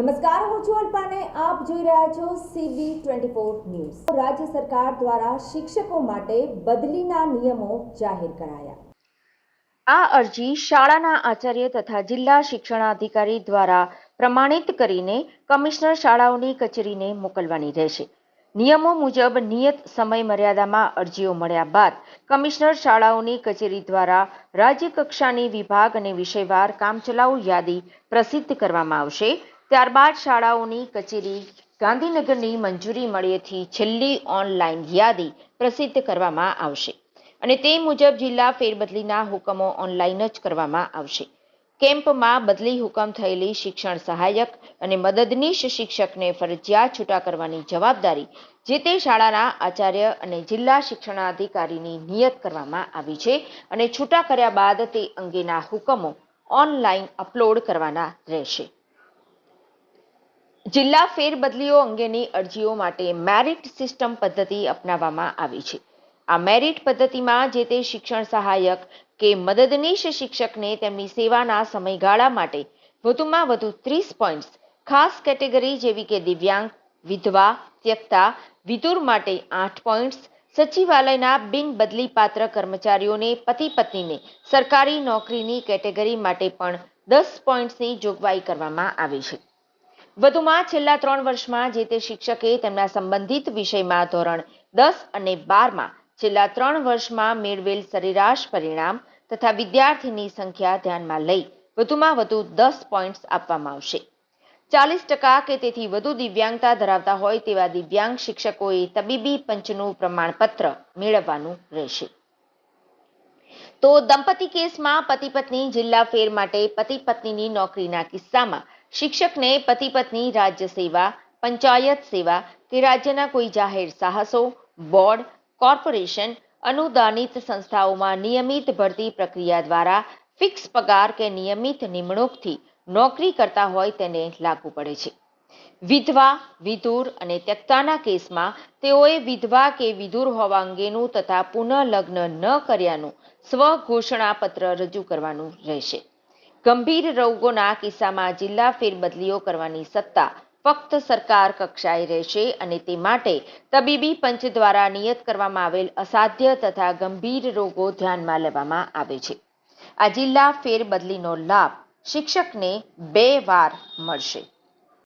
ઉજ્જવલ અલ્પાને. આપ જોઈ રહ્યા છો સીબી ટ્વેન્ટી ફોર ન્યૂઝ. રાજ્ય સરકાર દ્વારા શિક્ષકો માટે બદલીના નિયમો જાહેર કરાયા. આ અરજી શાળાના આચાર્ય તથા જિલ્લા શિક્ષણાધિકારી દ્વારા પ્રમાણિત કરીને કમિશનર શાળાઓની કચેરીને મોકલવાની રહેશે. નિયમો મુજબ નિયત સમય મર્યાદામાં અરજીઓ મળ્યા બાદ કમિશનર શાળાઓની કચેરી દ્વારા રાજ્ય કક્ષાની વિભાગ અને વિષયવાર કામચલાઉ યાદી પ્રસિદ્ધ કરવામાં આવશે. ત્યારબાદ શાળાઓની કચેરી ગાંધીનગરની મંજૂરી મળ્યેથી છેલ્લી ઓનલાઈન યાદી પ્રસિદ્ધ કરવામાં આવશે અને તે મુજબ જિલ્લા ફેરબદલીના હુકમો ઓનલાઈન જ કરવામાં આવશે. કેમ્પમાં બદલી હુકમ થયેલી શિક્ષણ સહાયક અને મદદનીશ શિક્ષકને ફરજિયાત છૂટા કરવાની જવાબદારી જે તે શાળાના આચાર્ય અને જિલ્લા શિક્ષણાધિકારીની નિયત કરવામાં આવી છે અને છૂટા કર્યા બાદ તે અંગેના હુકમો ઓનલાઈન અપલોડ કરવાના રહેશે. જિલ્લા ફેરબદલીઓ અંગેની અરજીઓ માટે મેરિટ સિસ્ટમ પદ્ધતિ અપનાવવામાં આવી છે. આ મેરિટ પદ્ધતિમાં જે તે શિક્ષણ સહાયક કે મદદનીશ શિક્ષકને તેમની સેવાના સમયગાળા માટે વધુમાં વધુ ત્રીસ પોઈન્ટ્સ, ખાસ કેટેગરી જેવી કે દિવ્યાંગ, વિધવા, ત્યક્તા વિદુર માટે આઠ પોઈન્ટ્સ, સચિવાલયના બિન બદલીપાત્ર કર્મચારીઓને પતિ પત્નીને સરકારી નોકરીની કેટેગરી માટે પણ દસ પોઈન્ટ્સની જોગવાઈ કરવામાં આવી છે. વધુમાં છેલ્લા ત્રણ વર્ષમાં જે તે શિક્ષકે તેમના સંબંધિત વિષયમાં ધોરણ દસ અને બારમાં છેલ્લા ત્રણ વર્ષમાં મેળવેલ સરેરાશ પરિણામ તથા વિદ્યાર્થીની સંખ્યા ધ્યાનમાં લઈ વધુમાં વધુ દસ પોઈન્ટ્સ આપવામાં આવશે. ચાલીસ ટકા કે તેથી વધુ દિવ્યાંગતા ધરાવતા હોય તેવા દિવ્યાંગ શિક્ષકોએ તબીબી પંચનું પ્રમાણપત્ર મેળવવાનું રહેશે. તો દંપતી કેસમાં પતિ પત્ની જિલ્લા ફેર માટે પતિ પત્નીની નોકરીના કિસ્સામાં શિક્ષકને પતિ પત્ની રાજ્ય સેવા, પંચાયત સેવા કે રાજ્યના કોઈ જાહેર સાહસો, બોર્ડ, કોર્પોરેશન, અનુદાનિત સંસ્થાઓમાં નિયમિત ભરતી પ્રક્રિયા દ્વારા ફિક્સ પગાર કે નિયમિત નિમણૂકથી નોકરી કરતા હોય તેને લાગુ પડે છે. વિધવા, વિધુર અને ત્યક્તાના કેસમાં તેઓએ વિધવા કે વિધુર હોવા અંગેનું તથા પુનઃલગ્ન ન કર્યાનું સ્વઘોષણાપત્ર રજૂ કરવાનું રહેશે. ગંભીર રોગોના કિસ્સામાં જિલ્લા ફેરબદલીઓ કરવાની સત્તા ફક્ત સરકાર કક્ષાએ રહેશે અને તે માટે તબીબી પંચ દ્વારા નિયત કરવામાં આવેલ અસાધ્ય તથા ગંભીર રોગો ધ્યાનમાં લેવામાં આવે છે. આ જિલ્લા ફેરબદલીનો લાભ શિક્ષકને બે વાર મળશે.